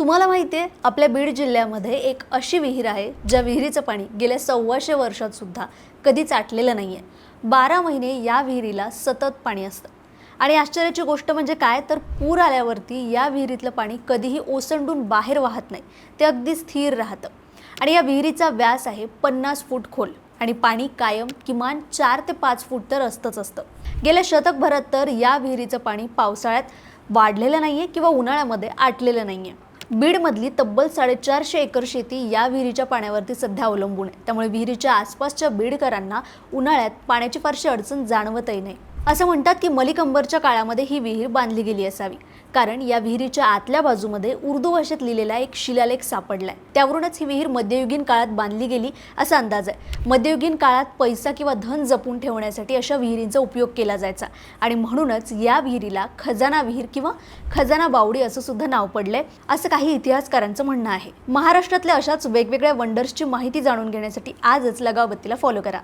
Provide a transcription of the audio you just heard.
तुम्हाला माहिती आहे आपल्या बीड जिल्ह्यामध्ये एक अशी विहीर आहे ज्या विहिरीचं पाणी गेल्या सव्वाशे वर्षात सुद्धा कधी चाटलेलं नाही आहे बारा महिने या विहिरीला सतत पाणी असतं. आणि आश्चर्याची गोष्ट म्हणजे काय? तर पूर आल्यावरती या विहिरीतलं पाणी कधीही ओसंडून बाहेर वाहत नाही. ते अगदी स्थिर राहतं. आणि या विहिरीचा व्यास आहे पन्नास फूट खोल आणि पाणी कायम किमान चार ते पाच फूट तर असतंच असतं. गेल्या शतकभरात तर या विहिरीचं पाणी पावसाळ्यात वाढलेलं नाही आहे किंवा उन्हाळ्यामध्ये आटलेलं नाही आहे बीडमधली तब्बल साडेचारशे एकर शेती या विहिरीच्या पाण्यावरती सध्या अवलंबून आहे. त्यामुळे विहिरीच्या आसपासच्या बीडकरांना उन्हाळ्यात पाण्याची फारशी अडचण जाणवतही नाही. असं म्हणतात की मलिकंबरच्या काळामध्ये ही विहीर बांधली गेली असावी. कारण या विहिरीच्या आतल्या बाजूमध्ये उर्दू भाषेत लिहिलेला एक शिलालेख सापडलाय. त्यावरूनच ही विहीर मध्ययुगीन काळात बांधली गेली असा अंदाज आहे. मध्ययुगीन काळात पैसा किंवा धन जपून ठेवण्यासाठी अशा विहिरींचा उपयोग केला जायचा. आणि म्हणूनच या विहिरीला खजाना विहीर किंवा खजाना बावडी असं सुद्धा नाव पडलंय असं काही इतिहासकारांचं म्हणणं आहे. महाराष्ट्रातल्या अशाच वेगवेगळ्या वंडर्सची माहिती जाणून घेण्यासाठी आजच लगावबत्तीला फॉलो करा.